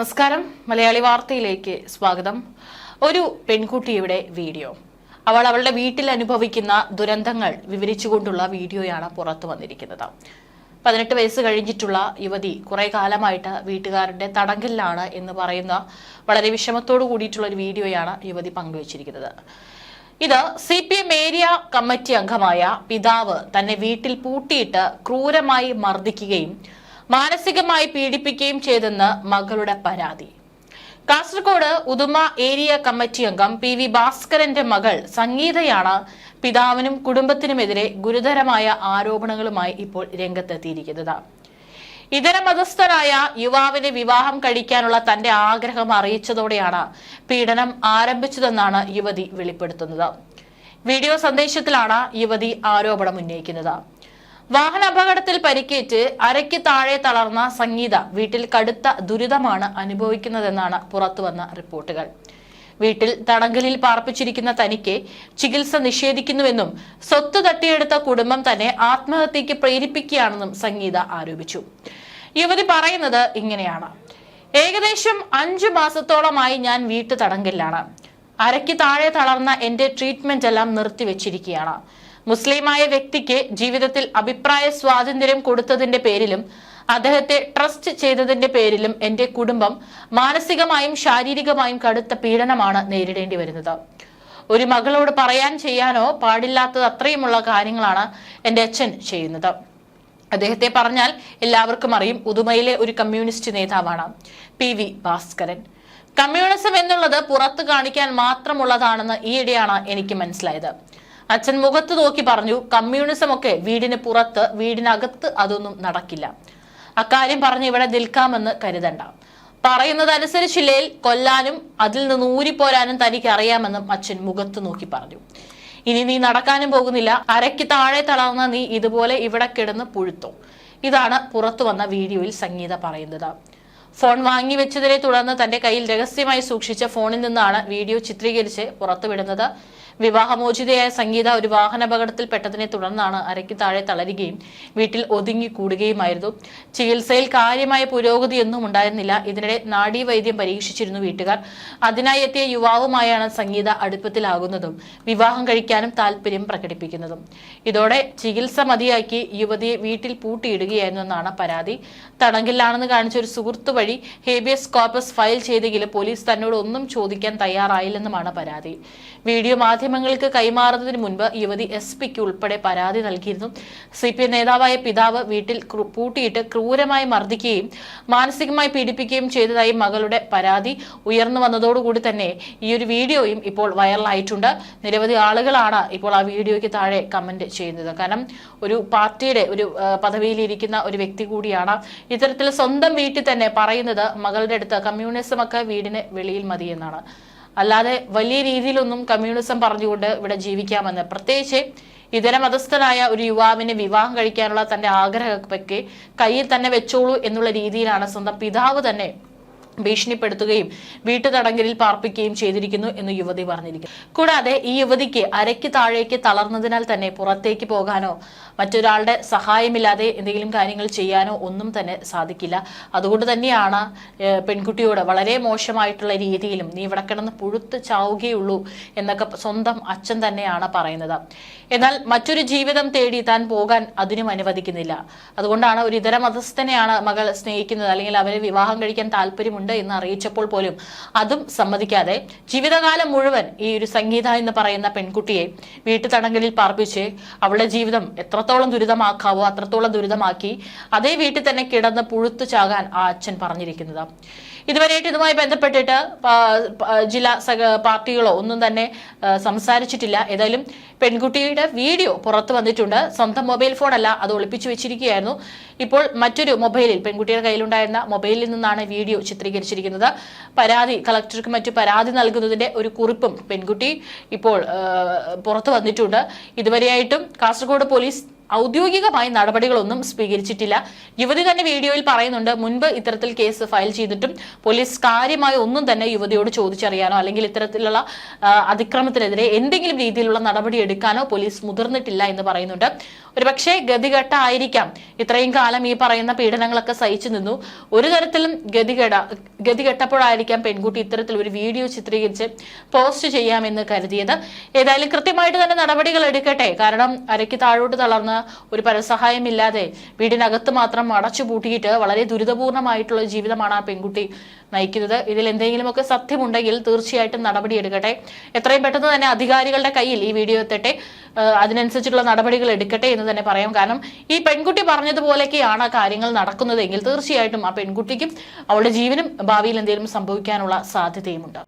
നമസ്കാരം. മലയാളി വാർത്തയിലേക്ക് സ്വാഗതം. ഒരു പെൺകുട്ടിയുടെ വീഡിയോ. അവൾ അവളുടെ വീട്ടിൽ അനുഭവിക്കുന്ന ദുരന്തങ്ങൾ വിവരിച്ചുകൊണ്ടുള്ള വീഡിയോയാണ് പുറത്തു വന്നിരിക്കുന്നത്. പതിനെട്ട് വയസ്സ് കഴിഞ്ഞിട്ടുള്ള യുവതി കുറെ കാലമായിട്ട് വീട്ടുകാരുടെ തടങ്കലിലാണ് എന്ന് പറയുന്ന വളരെ വിഷമത്തോടു കൂടിയിട്ടുള്ള ഒരു വീഡിയോയാണ് യുവതി പങ്കുവച്ചിരിക്കുന്നത്. ഇത് C P M area committee അംഗമായ പിതാവ് തന്നെ വീട്ടിൽ പൂട്ടിയിട്ട് ക്രൂരമായി മർദ്ദിക്കുകയും മാനസികമായി പീഡിപ്പിക്കുകയും ചെയ്തെന്ന് മകളുടെ പരാതി. കാസർഗോഡ് ഉദുമ ഏരിയ കമ്മിറ്റി അംഗം പി വി ഭാസ്കരന്റെ മകൾ സംഗീതയാണ് പിതാവിനും കുടുംബത്തിനുമെതിരെ ഗുരുതരമായ ആരോപണങ്ങളുമായി ഇപ്പോൾ രംഗത്തെത്തിയിരിക്കുന്നത്. ഇതര മതസ്ഥനായ യുവാവിനെ വിവാഹം കഴിക്കാനുള്ള തന്റെ ആഗ്രഹം അറിയിച്ചതോടെയാണ് പീഡനം ആരംഭിച്ചതെന്നാണ് യുവതി വെളിപ്പെടുത്തുന്നത്. വീഡിയോ സന്ദേശത്തിലാണ് യുവതി ആരോപണം ഉന്നയിക്കുന്നത്. വാഹന അപകടത്തിൽ പരിക്കേറ്റ് അരയ്ക്ക് താഴെ തളർന്ന സംഗീത വീട്ടിൽ കടുത്ത ദുരിതമാണ് അനുഭവിക്കുന്നതെന്നാണ് പുറത്തുവന്ന റിപ്പോർട്ടുകൾ. വീട്ടിൽ തടങ്കലിൽ പാർപ്പിച്ചിരിക്കുന്ന തനിക്ക് ചികിത്സ നിഷേധിക്കുന്നുവെന്നും സ്വത്ത് തട്ടിയെടുത്ത കുടുംബം തന്നെ ആത്മഹത്യക്ക് പ്രേരിപ്പിക്കുകയാണെന്നും സംഗീത ആരോപിച്ചു. യുവതി പറയുന്നത് ഇങ്ങനെയാണ്. ഏകദേശം അഞ്ചു മാസത്തോളമായി ഞാൻ വീട്ടു തടങ്കലിലാണ്. അരയ്ക്ക് താഴെ തളർന്ന എന്റെ ട്രീറ്റ്മെന്റ് എല്ലാം നിർത്തിവെച്ചിരിക്കുകയാണ്. മുസ്ലിമായ വ്യക്തിക്ക് ജീവിതത്തിൽ അഭിപ്രായ സ്വാതന്ത്ര്യം കൊടുത്തതിന്റെ പേരിലും അദ്ദേഹത്തെ ട്രസ്റ്റ് ചെയ്തതിന്റെ പേരിലും എന്റെ കുടുംബം മാനസികമായും ശാരീരികമായും കടുത്ത പീഡനമാണ് നേരിടേണ്ടി വരുന്നത്. ഒരു മകളോട് പറയാൻ ചെയ്യാനോ പാടില്ലാത്തത് അത്രയുമുള്ള കാര്യങ്ങളാണ് എന്റെ അച്ഛൻ ചെയ്യുന്നത്. അദ്ദേഹത്തെ പറഞ്ഞാൽ എല്ലാവർക്കും അറിയും ഉദുമയിലെ ഒരു കമ്മ്യൂണിസ്റ്റ് നേതാവാണ് പി വി ഭാസ്കരൻ. കമ്മ്യൂണിസം എന്നുള്ളത് പുറത്തു കാണിക്കാൻ മാത്രമുള്ളതാണെന്ന് ഈയിടെയാണ് എനിക്ക് മനസ്സിലായത്. അച്ഛൻ മുഖത്ത് നോക്കി പറഞ്ഞു കമ്മ്യൂണിസം ഒക്കെ വീടിന് പുറത്ത് വീടിനകത്ത് അതൊന്നും നടക്കില്ല. അക്കാര്യം പറഞ്ഞ് ഇവിടെ നിൽക്കാമെന്ന് കരുതണ്ട. പറയുന്നതനുസരിച്ചില്ലേൽ കൊല്ലാനും അതിൽ നിന്ന് ഊരിപ്പോരാനും തനിക്ക് അറിയാമെന്നും അച്ഛൻ മുഖത്ത് നോക്കി പറഞ്ഞു. ഇനി നീ നടക്കാനും പോകുന്നില്ല. അരയ്ക്ക് താഴെ തളർന്ന നീ ഇതുപോലെ ഇവിടെ കിടന്ന് പുഴുത്തോ. ഇതാണ് പുറത്തു വന്ന വീഡിയോയിൽ സംഗീത പറയുന്നത്. ഫോൺ വാങ്ങി വെച്ചതിനെ തുടർന്ന് തന്റെ കയ്യിൽ രഹസ്യമായി സൂക്ഷിച്ച ഫോണിൽ നിന്നാണ് വീഡിയോ ചിത്രീകരിച്ച് പുറത്തുവിടുന്നത്. വിവാഹമോചിതയായ സംഗീത ഒരു വാഹനാപകടത്തിൽ പെട്ടതിനെ തുടർന്നാണ് അരയ്ക്ക് താഴെ തളരുകയും വീട്ടിൽ ഒതുങ്ങി കൂടുകയുമായിരുന്നു. ചികിത്സയിൽ കാര്യമായ പുരോഗതിയൊന്നും ഉണ്ടായിരുന്നില്ല. ഇതിനിടെ നാഡീവൈദ്യം പരീക്ഷിച്ചിരുന്നു വീട്ടുകാർ. അതിനായി എത്തിയ യുവാവുമായാണ് സംഗീത അടുപ്പത്തിലാകുന്നതും വിവാഹം കഴിക്കാനും താല്പര്യം പ്രകടിപ്പിക്കുന്നതും. ഇതോടെ ചികിത്സ മതിയാക്കി യുവതിയെ വീട്ടിൽ പൂട്ടിയിടുകയായിരുന്നു എന്നാണ് പരാതി. തടങ്കലിലാണെന്ന് കാണിച്ച ഒരു സുഹൃത്ത് വഴി ഹേബിയസ് കോർപ്പസ് ഫയൽ ചെയ്തെങ്കിലും പോലീസ് തന്നോട് ഒന്നും ചോദിക്കാൻ തയ്യാറായില്ലെന്നുമാണ് പരാതി. വീഡിയോ മാധ്യമങ്ങൾക്ക് കൈമാറുന്നതിന് മുൻപ് യുവതി എസ് പിക്ക് ഉൾപ്പെടെ പരാതി നൽകിയിരുന്നു. സി പി എം നേതാവായ പിതാവ് വീട്ടിൽ പൂട്ടിയിട്ട് ക്രൂരമായി മർദ്ദിക്കുകയും മാനസികമായി പീഡിപ്പിക്കുകയും ചെയ്തതായി മകളുടെ പരാതി ഉയർന്നു വന്നതോടുകൂടി തന്നെ ഈ ഒരു വീഡിയോയും ഇപ്പോൾ വൈറലായിട്ടുണ്ട്. നിരവധി ആളുകളാണ് ഇപ്പോൾ ആ വീഡിയോയ്ക്ക് താഴെ കമന്റ് ചെയ്യുന്നത്. കാരണം ഒരു പാർട്ടിയുടെ ഒരു പദവിയിലിരിക്കുന്ന ഒരു വ്യക്തി കൂടിയാണ് ഇത്തരത്തിൽ സ്വന്തം വീട്ടിൽ തന്നെ പറയുന്നത് മകളുടെ അടുത്ത് കമ്മ്യൂണിസമൊക്കെ വീടിന് വെളിയിൽ മതി എന്നാണ് അല്ലാതെ വലിയ രീതിയിലൊന്നും കമ്മ്യൂണിസം പറഞ്ഞുകൊണ്ട് ഇവിടെ ജീവിക്കാമെന്ന്. പ്രത്യേകിച്ച് ഇതര മതസ്ഥനായ ഒരു യുവാവിനെ വിവാഹം കഴിക്കാനുള്ള തന്റെ ആഗ്രഹമൊക്കെ കയ്യിൽ തന്നെ വെച്ചോളൂ എന്നുള്ള രീതിയിലാണ് സ്വന്തം പിതാവ് തന്നെ ഭീഷണിപ്പെടുത്തുകയും വീട്ടുതടങ്കലിൽ പാർപ്പിക്കുകയും ചെയ്തിരിക്കുന്നു എന്ന് യുവതി പറഞ്ഞിരിക്കുന്നു. കൂടാതെ ഈ യുവതിക്ക് അരയ്ക്ക് താഴേക്ക് തളർന്നതിനാൽ തന്നെ പുറത്തേക്ക് പോകാനോ മറ്റൊരാളുടെ സഹായമില്ലാതെ എന്തെങ്കിലും കാര്യങ്ങൾ ചെയ്യാനോ ഒന്നും തന്നെ സാധിക്കില്ല. അതുകൊണ്ട് തന്നെയാണ് പെൺകുട്ടിയോട് വളരെ മോശമായിട്ടുള്ള രീതിയിലും നീ ഇവിടെ കിടന്ന് പുഴുത്ത് ചാവുകയുള്ളൂ എന്നൊക്കെ സ്വന്തം അച്ഛൻ തന്നെയാണ് പറയുന്നത്. എന്നാൽ മറ്റൊരു ജീവിതം തേടി താൻ പോകാൻ അതിനും അനുവദിക്കുന്നില്ല. അതുകൊണ്ടാണ് ഒരു ഇതര മതസ്ഥനെയാണ് മകൾ സ്നേഹിക്കുന്നത്. അല്ലെങ്കിൽ അവരെ വിവാഹം കഴിക്കാൻ താല്പര്യമുണ്ട് എന്ന് അറിയിച്ചപ്പോൾ പോലും അതും സമ്മതിക്കാതെ ജീവിതകാലം മുഴുവൻ ഈ ഒരു സംഗീത എന്ന് പറയുന്ന പെൺകുട്ടിയെ വീട്ടുതടങ്കലിൽ പാർപ്പിച്ച് അവളുടെ ജീവിതം എത്രത്തോളം ദുരിതമാക്കാവോ അത്രത്തോളം ദുരിതമാക്കി അതേ വീട്ടിൽ തന്നെ കിടന്ന് പുഴുത്തു ചാകാൻ ആ അച്ഛൻ പറഞ്ഞിരിക്കുന്നത്. ഇതുവരെയായിട്ട് ഇതുമായി ബന്ധപ്പെട്ടിട്ട് ജില്ലാ പാർട്ടികളോ ഒന്നും തന്നെ സംസാരിച്ചിട്ടില്ല. ഏതായാലും പെൺകുട്ടിയുടെ വീഡിയോ പുറത്തു വന്നിട്ടുണ്ട്. സ്വന്തം മൊബൈൽ ഫോണല്ല അത് ഒളിപ്പിച്ചു വെച്ചിരിക്കുകയായിരുന്നു. ഇപ്പോൾ മറ്റൊരു മൊബൈലിൽ പെൺകുട്ടിയുടെ കയ്യിലുണ്ടായിരുന്ന മൊബൈലിൽ നിന്നാണ് വീഡിയോ ചിത്രീകരിച്ചിരിക്കുന്നത്. പരാതി കളക്ടർക്ക് മറ്റു പരാതി നൽകുന്നതിന്റെ ഒരു കുറിപ്പും പെൺകുട്ടി ഇപ്പോൾ പുറത്തു വന്നിട്ടുണ്ട്. ഇതുവരെയായിട്ടും കാസർഗോഡ് പോലീസ് ഔദ്യോഗികമായി നടപടികളൊന്നും സ്വീകരിച്ചിട്ടില്ല. യുവതി തന്നെ വീഡിയോയിൽ പറയുന്നുണ്ട് മുൻപ് ഇത്തരത്തിൽ കേസ് ഫയൽ ചെയ്തിട്ടും പോലീസ് കാര്യമായ ഒന്നും തന്നെ യുവതിയോട് ചോദിച്ചറിയാനോ അല്ലെങ്കിൽ ഇത്തരത്തിലുള്ള അതിക്രമത്തിനെതിരെ എന്തെങ്കിലും രീതിയിലുള്ള നടപടി എടുക്കാനോ പോലീസ് മുതിർന്നിട്ടില്ല എന്ന് പറയുന്നുണ്ട്. ഒരുപക്ഷെ ഗതികെട്ടായിരിക്കാം ഇത്രയും കാലം ഈ പറയുന്ന പീഡനങ്ങളൊക്കെ സഹിച്ചു നിന്നു. ഒരു തരത്തിലും ഗതികെട ഗതികെട്ടപ്പോഴായിരിക്കാം പെൺകുട്ടി ഇത്തരത്തിൽ ഒരു വീഡിയോ ചിത്രീകരിച്ച് പോസ്റ്റ് ചെയ്യാമെന്ന് കരുതിയത്. ഏതായാലും കൃത്യമായിട്ട് തന്നെ നടപടികൾ എടുക്കട്ടെ. കാരണം അരയ്ക്ക് താഴോട്ട് തളർന്ന് ഒരു പരസഹായമില്ലാതെ വീടിനകത്ത് മാത്രം അടച്ചു പൂട്ടിയിട്ട് വളരെ ദുരിതപൂർണമായിട്ടുള്ള ജീവിതമാണ് ആ പെൺകുട്ടി നയിക്കുന്നത്. ഇതിൽ എന്തെങ്കിലുമൊക്കെ സത്യമുണ്ടെങ്കിൽ തീർച്ചയായിട്ടും നടപടി എടുക്കട്ടെ. എത്രയും പെട്ടെന്ന് തന്നെ അധികാരികളുടെ കയ്യിൽ ഈ വീഡിയോ എത്തട്ടെ. അതിനനുസരിച്ചുള്ള നടപടികൾ എടുക്കട്ടെ എന്ന് തന്നെ പറയാം. കാരണം ഈ പെൺകുട്ടി പറഞ്ഞതുപോലെയൊക്കെയാണ് കാര്യങ്ങൾ നടക്കുന്നതെങ്കിൽ തീർച്ചയായിട്ടും ആ പെൺകുട്ടിക്കും അവളുടെ ജീവനും ഭാവിയിൽ എന്തെങ്കിലും സംഭവിക്കാനുള്ള സാധ്യതയുമുണ്ട്.